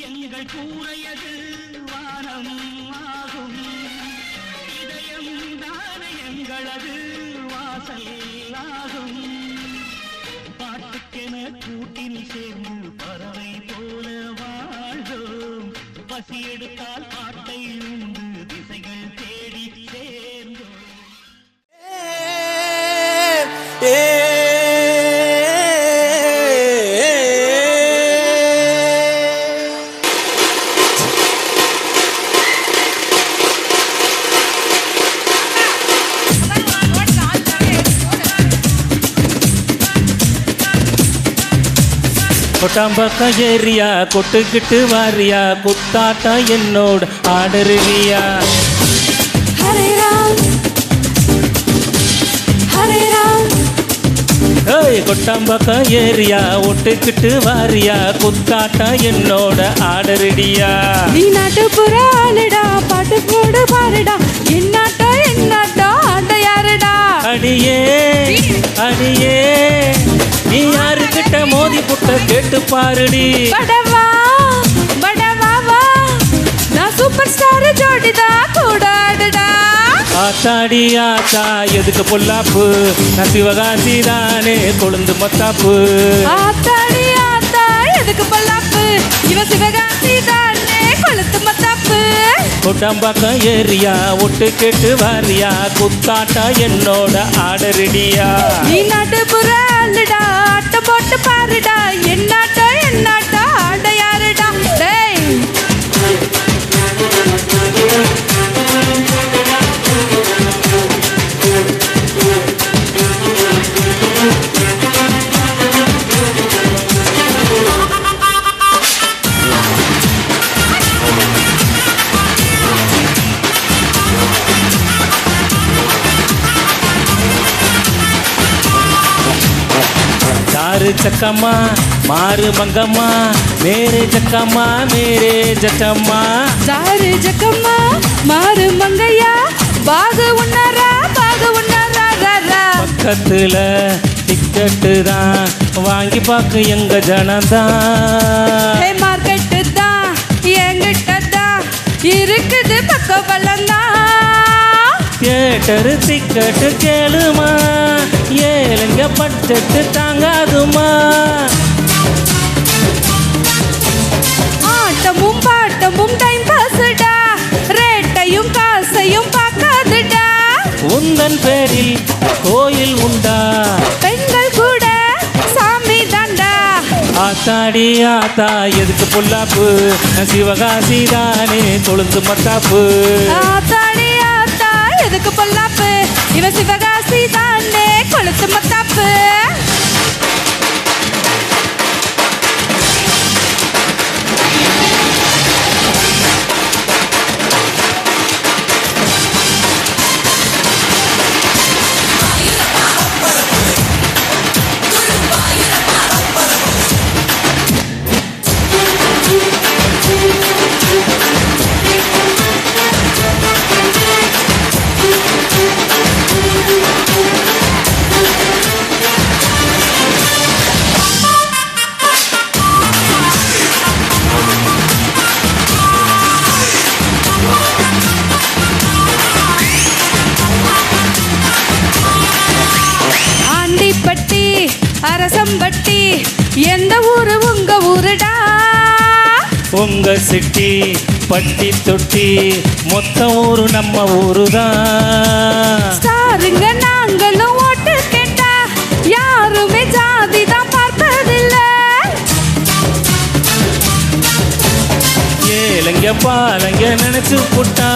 எங்கள் கூறையது வானம் ஆகும் இதயம் தான எங்களது வாசல் ஆகும் பாட்டுக்கென கூட்டில் சேர்ந்து பறவை போல வாழ்ந்தோம். பசி எடுத்தால் பாட்டை உண்டு. கொட்டாம்பக்கம் ஏரியா கொட்டுக்கிட்டு வாரியா குத்தாட்டம் என்னோட ஆடருவியா கொட்டாம்பக்கம் ஏரியா ஒட்டுக்கிட்டு வாரியா குத்தாட்டம் என்னோட ஆடருடியா நீ நாட்டுப்புற ஆளுடா கேட்டு பாருடி படவா படவா வா நான் சூப்பர் ஸ்டார் ஜோடிதா கூட ஆடுடா. ஆத்தாடி ஆத்தா எதுக்கு பொல்லாப்பு? நான் சிவகாசி தானே கொழுந்து மத்தாப்பு. ஆத்தாடி ஆத்தா எதுக்கு பல்லாப்பு? இவ சிவகாசி தானே கொளுத்து மத்தாப்பு. கொட்டாம்பாக்கம் ஏரியா ஒட்டு கேட்டு வாரியா குத்தாட்டா என்னோட ஆடரடியா. நீ நாட்டுப்புற ஆளுடா ஆட்ட போட்டு பாருடா என்னாட்டோ என்னாட்டோ. சாரு சக்கம்மா மாறு மங்கம்மா மேரே ஜக்கம்மா மேரே ஜக்கம்மா. சாரு ஜக்கம்மா மாறு மங்கையா பாகு உன்னரா பாகு உன்னரா ரா, ரா. பக்கத்துல டிக்கெட்டு தான் வாங்கி பார்க்க எங்க ஜனதான் ஹே மார்க்கெட்டு தான் என்கிட்ட தான் இருக்குது பக்க பள்ளம் தியேட்டரு டிக்கெட்டு கேளுமா ஏழுங்க பட்ஜெட்டு தாங்காதுமா. ஆட்டமும் பாட்டமும் டைம் பாஸ்டா ரேட்டையும் காசையும் பார்க்காதுடா. உந்தன் பேரில் கோயில் உண்டா. பெண்கள் கூட சாமி தாண்டா. ஆத்தாடி ஆத்தா எதுக்கு பொல்லாப்பு? சிவகாசி தானே கொழுந்து மத்தாப்பு. ஆத்தாடி ஆத்தா எதுக்கு பொல்லாப்பு? இவ சிவகாசி தானே கொளுத்து மத்தாப்பு. அரசம்பட்டி எந்த ஊரு உங்க ஊருடா? உங்க சிட்டி பட்டி தொட்டி மொத்த ஊரு நம்ம ஊரு தான் ஸ்டாருங்க நாங்களும் ஓட்டு கேட்டா யாருமே ஜாதி தான் பார்ப்பதில்ல. ஏலங்க பாலங்க நினைச்சு புட்டா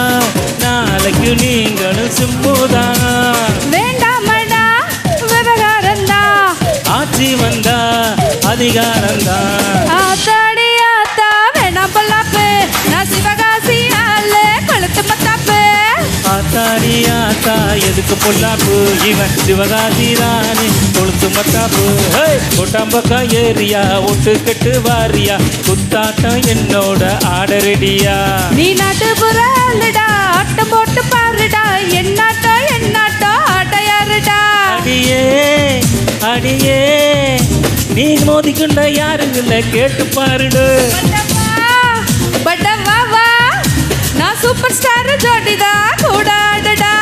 நாளைக்கு நீங்களும் சிம்புதான் ஆட்சி வந்தா அதிகாரம்தான். ஆத்தாடி ஆத்தா வேணாம் பொல்லாப்பு. நான் சிவகாசி ஆளு கொளுத்து மத்தாப்பு. ஆத்தாடி ஆத்தா எதுக்கு பொல்லாப்பு? இவன் சிவகாசி தானே கொழுத்து மத்தாப்பு. கொட்டாம்பக்கா ஏரியா ஒட்டு கட்டு வாரியா? குத்தாட்டம் என்னோட ஆடரடியா? நீ நாட்டு புறாளுடா மோதிக்குண்ட யாருங்கள கேட்டு பாருடு. மண்டபா பட்ட வா. நான் சூப்பர் ஸ்டார் ஜோடிதா கூடாடடா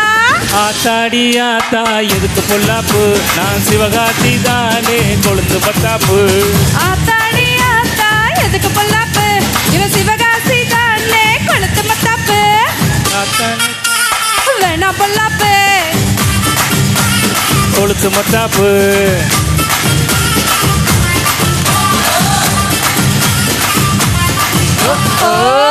ஆத்தாடி ஆத்தா எதுக்கு பொல்லாப்பு? நான் சிவகாசி தானே கொழுந்து பத்தாப்பு ஆத்தாடி ஆத்தா எதுக்கு பொல்லாப்பு? இவன் சிவகாசி தானே கொளுத்து மத்தாப்பு வேணாம் பொல்லாப்பு. கொழுத்து மத்தாப்பு Oh!